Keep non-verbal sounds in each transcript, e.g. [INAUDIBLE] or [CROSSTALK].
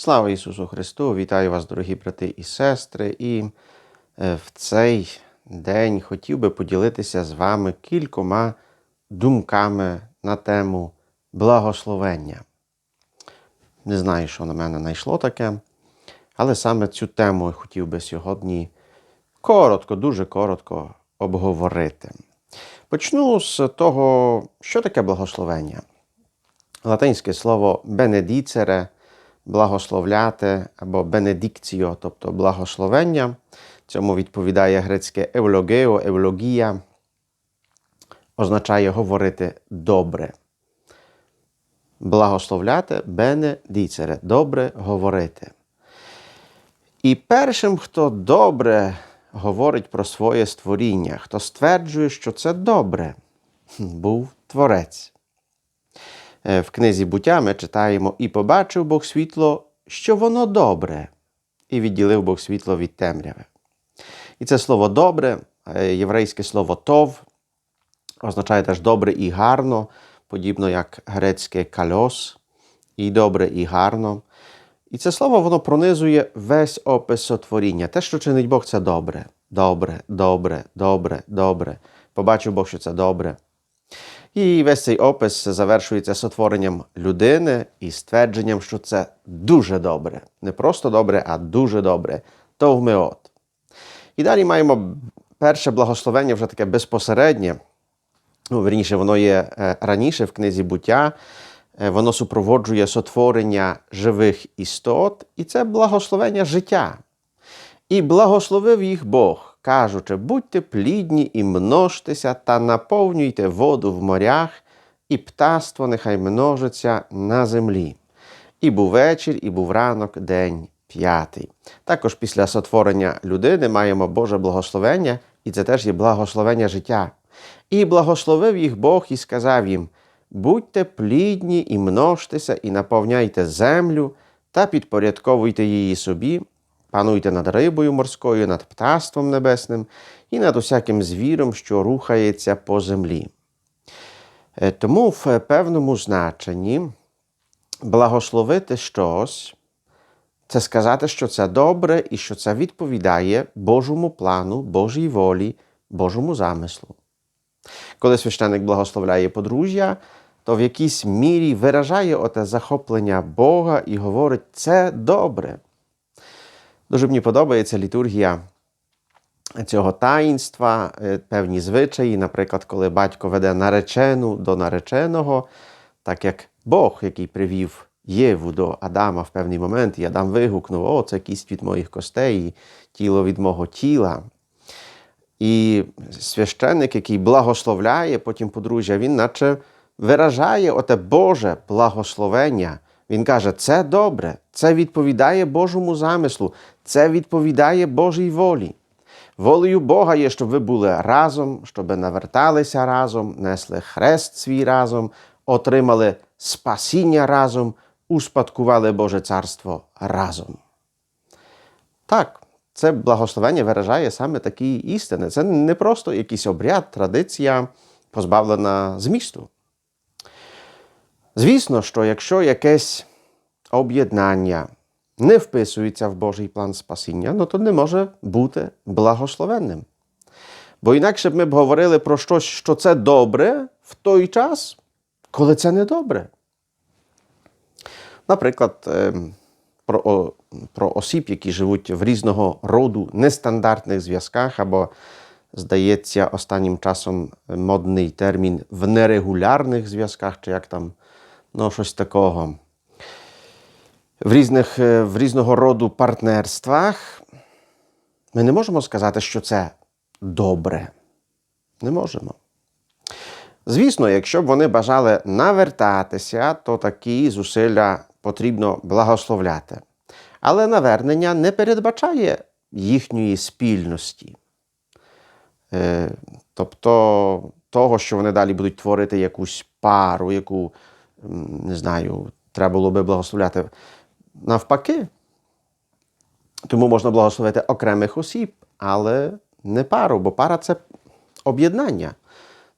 Слава Ісусу Христу! Вітаю вас, дорогі брати і сестри. І е, в цей день хотів би поділитися з вами кількома думками на тему благословення. Не знаю, що на мене знайшло таке, але саме цю тему хотів би сьогодні коротко, дуже коротко обговорити. Почну з того, що таке благословення. Латинське слово бенедіцере благословляти або бенедикціо, тобто благословення. Цьому відповідає грецьке евлогео, евлогія, означає говорити добре. Благословляти бенедіцере, добре говорити. І першим, хто добре говорить про своє створіння, хто стверджує, що це добре, [LAUGHS] був Творець. Е, В книзі буття ми читаємо і побачив Бог світло, що воно добре, і відділив Бог світло від темряви. І це слово добре, е, єврейське слово тов, означає теж добре і гарно, подібно як грецьке кальос, і добре, і гарно. І це слово воно пронизує весь опис сотворіння. Те, що чинить Бог, це добре. Добре, добре, добре, добре. Побачив Бог, що це добре. І весь цей опис завершується сотворенням людини і ствердженням, що це дуже добре. Не просто добре, а дуже добре. Товмеот. І далі маємо перше благословення, вже таке безпосереднє. Ну, верніше, воно є е, раніше в книзі буття. Е, Воно супроводжує сотворення живих істот, і це благословення життя. І благословив їх Бог, кажучи, будьте плідні і множтеся та наповнюйте воду в морях, і птаство нехай множиться на землі. І був вечір, і був ранок, день п'ятий. Також після сотворення людини маємо Боже благословення, і це теж є благословення життя. І благословив їх Бог і сказав їм: будьте плідні і множтеся, і наповняйте землю та підпорядковуйте її собі, пануйте над рибою морською, над птаством небесним і над усяким звіром, що рухається по землі. Е, Тому в певному значенні благословити щось це сказати, що це добре і що це відповідає Божому плану, Божій волі, Божому замислу. Коли священник благословляє подружжя, то в якійсь мірі виражає оте захоплення Бога і говорить, це добре. Дуже мені подобається літургія цього таїнства, е, певні звичаї, наприклад, коли батько веде наречену до нареченого, так як Бог, який привів Єву до Адама в певний момент, і Адам вигукнув: О, це кість від моїх костей, і тіло від мого тіла. І священник, який благословляє потім подружжя, він наче виражає оте Боже благословення. Він каже, це добре, це відповідає Божому замислу, це відповідає Божій волі. Волею Бога є, щоб ви були разом, щоб наверталися разом, несли хрест свій разом, отримали спасіння разом, успадкували Боже царство разом. Так, це благословення виражає саме такі істини. Це не просто якийсь обряд, традиція, позбавлена змісту. Звісно, що якщо якесь об'єднання не вписується в Божий план спасіння, ну то не може бути благословенним. Бо інакше б ми б говорили про щось, що це добре в той час, коли це не добре. Наприклад, ем, про, про осіб, які живуть в різного роду нестандартних зв'язках, або, здається, останнім часом модний термін в нерегулярних зв'язках, чи як там, ну, щось такого. В, різних, е, в різного роду партнерствах ми не можемо сказати, що це добре. Не можемо. Звісно, якщо б вони бажали навертатися, то такі зусилля потрібно благословляти. Але навернення не передбачає їхньої спільності. Е, тобто того, що вони далі будуть творити якусь пару, яку, не знаю, треба було би благословляти навпаки. Тому можна благословити окремих осіб, але не пару, бо пара це об'єднання,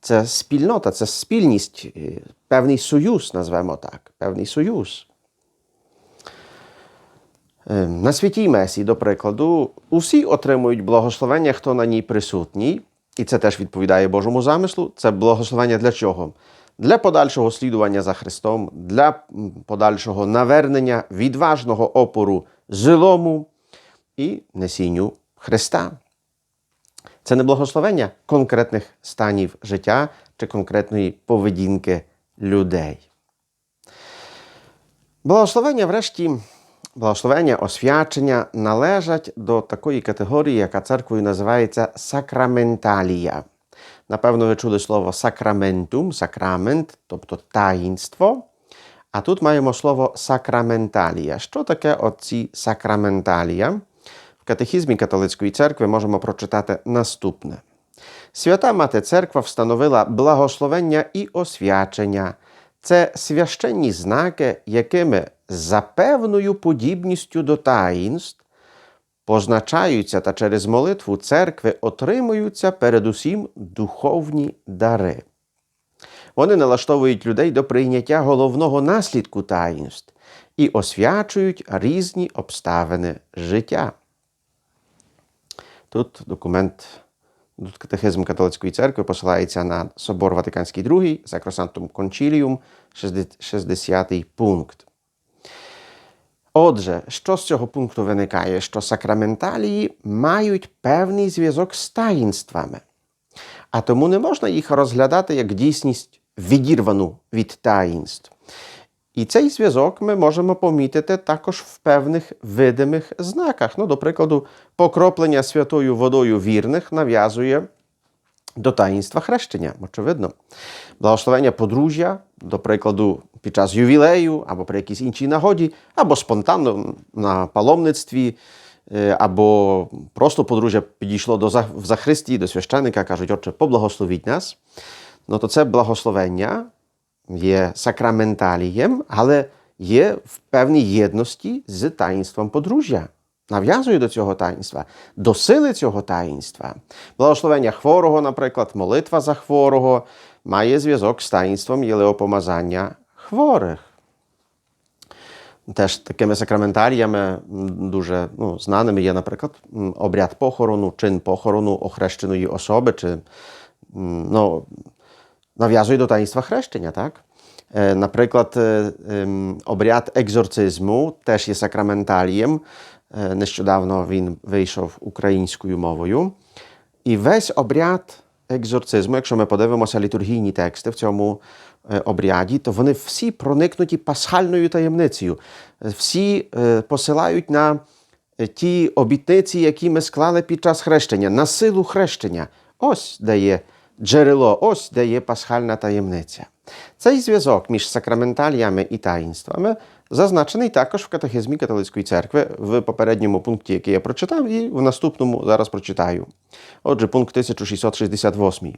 це спільнота, це спільність, е, певний союз, назвемо так, певний союз. Е, На святій Месі, до прикладу, усі отримують благословення, хто на ній присутній, і це теж відповідає Божому замислу. Це благословення для чого? Для подальшого слідування за Христом, для подальшого навернення відважного опору злому і несінню Христа. Це не благословення конкретних станів життя чи конкретної поведінки людей. Благословення, врешті, благословення, освячення належать до такої категорії, яка церквою називається сакраменталія. Напевно, ви чули слово сакраментум, сакрамент, тобто таїнство. А тут маємо слово сакраменталія. Що таке оці сакраменталія? В катехізмі католицької церкви можемо прочитати наступне. Свята Мати Церква встановила благословення і освячення. Це священні знаки, якими за певною подібністю до таїнств позначаються та через молитву церкви отримуються передусім духовні дари. Вони налаштовують людей до прийняття головного наслідку таїнств і освячують різні обставини життя. Тут документ, тут катехизм католицької церкви посилається на Собор Ватиканський II, Сакросантум Кончіліум, 60 пункт. Отже, що з цього пункту виникає? Що сакраменталії мають певний зв'язок з таїнствами, а тому не можна їх розглядати як дійсність відірвану від таїнств. І цей зв'язок ми можемо помітити також в певних видимих знаках. Ну, до прикладу, покроплення святою водою вірних нав'язує до таїнства хрещення, очевидно. Благословення подружжя, до прикладу, під час ювілею, або при якійсь іншій нагоді, або спонтанно на паломництві, е, або просто подружжя підійшло до в захристі, до священника, кажуть, отче, поблагословіть нас. Ну, то це благословення є сакраменталієм, але є в певній єдності з таїнством подружжя. Нав'язує до цього таїнства, до сили цього таїнства. Благословення хворого, наприклад, молитва за хворого має зв'язок з таїнством єлеопомазання хворих. Теж такими сакраментаріями дуже ну, знаними є, наприклад, обряд похорону, чин похорону охрещеної особи, чи ну, нав'язує до таїнства хрещення, так? Е, Наприклад, е, ем, обряд екзорцизму теж є сакраменталієм. Е, Нещодавно він вийшов українською мовою. І весь обряд екзорцизму, якщо ми подивимося літургійні тексти в цьому е, обряді, то вони всі проникнуті пасхальною таємницею. Е, Всі е, посилають на ті обітниці, які ми склали під час хрещення, на силу хрещення. Ось де є джерело, ось де є пасхальна таємниця. Цей зв'язок між сакраменталіями і таїнствами зазначений також в катехизмі католицької церкви в попередньому пункті, який я прочитав, і в наступному зараз прочитаю. Отже, пункт 1668.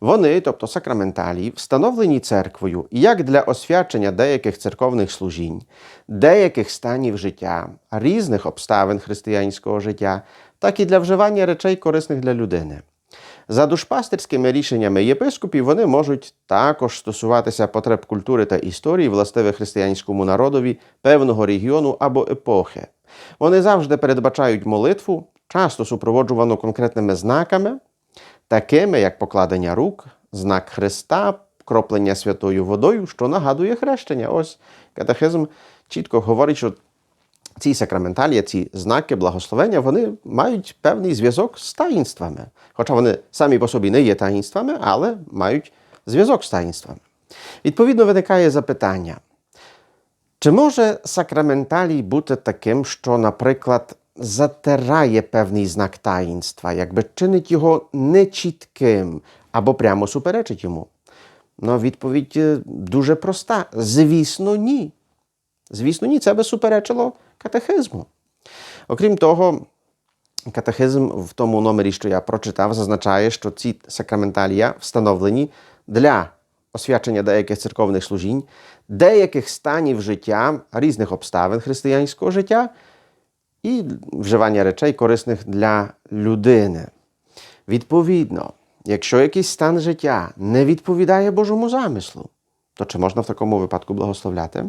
Вони, тобто сакраменталії, встановлені церквою як для освячення деяких церковних служінь, деяких станів життя, різних обставин християнського життя, так і для вживання речей корисних для людини. За душпастерськими рішеннями єпископів вони можуть також стосуватися потреб культури та історії, властивих християнському народові певного регіону або епохи. Вони завжди передбачають молитву, часто супроводжувану конкретними знаками, такими як покладення рук, знак Христа, кроплення святою водою, що нагадує хрещення. Ось катехизм чітко говорить, що ці сакраменталія, ці знаки благословення, вони мають певний зв'язок з таїнствами. Хоча вони самі по собі не є таїнствами, але мають зв'язок з таїнствами. Відповідно, виникає запитання: чи може сакраменталій бути таким, що, наприклад, затирає певний знак таїнства, якби чинить його нечітким або прямо суперечить йому? Ну, відповідь е, дуже проста: звісно, ні. Звісно, ні, це би суперечило катехизму. Окрім того, катехизм в тому номері, що я прочитав, зазначає, що ці сакраменталія встановлені для освячення деяких церковних служінь, деяких станів життя, різних обставин християнського життя і вживання речей корисних для людини. Відповідно, якщо якийсь стан життя не відповідає Божому замислу, то чи можна в такому випадку благословляти?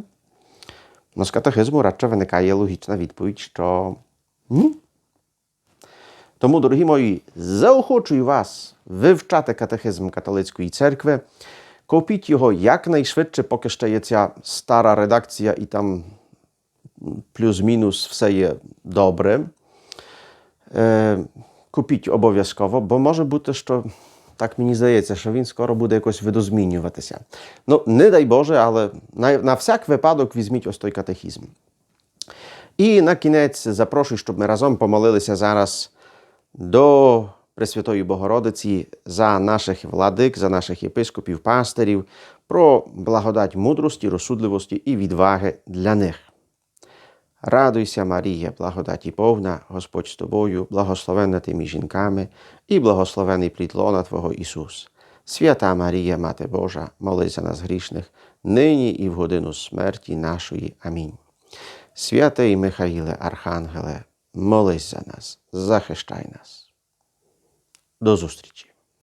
Ну, з катехизму радше виникає логічна відповідь, що ні. Тому, дорогі мої, заохочую вас вивчати катехизм католицької церкви. Купіть його якнайшвидше, поки ще є ця стара редакція, і там плюс-мінус все є добре. Купіть обов'язково, бо може бути, що так мені здається, що він скоро буде якось видозмінюватися. Ну, не дай Боже, але на, на всяк випадок візьміть ось той катехізм. І на кінець запрошую, щоб ми разом помолилися зараз до Пресвятої Богородиці за наших владик, за наших єпископів, пастирів, про благодать мудрості, розсудливості і відваги для них. Радуйся, Марія, благодаті повна, Господь з тобою, благословенна ти між жінками, і благословений плід лона Твого Ісус. Свята Марія, Мати Божа, молись за нас грішних, нині і в годину смерті нашої. Амінь. Святий Михаїле, Архангеле, молись за нас, захищай нас. До зустрічі!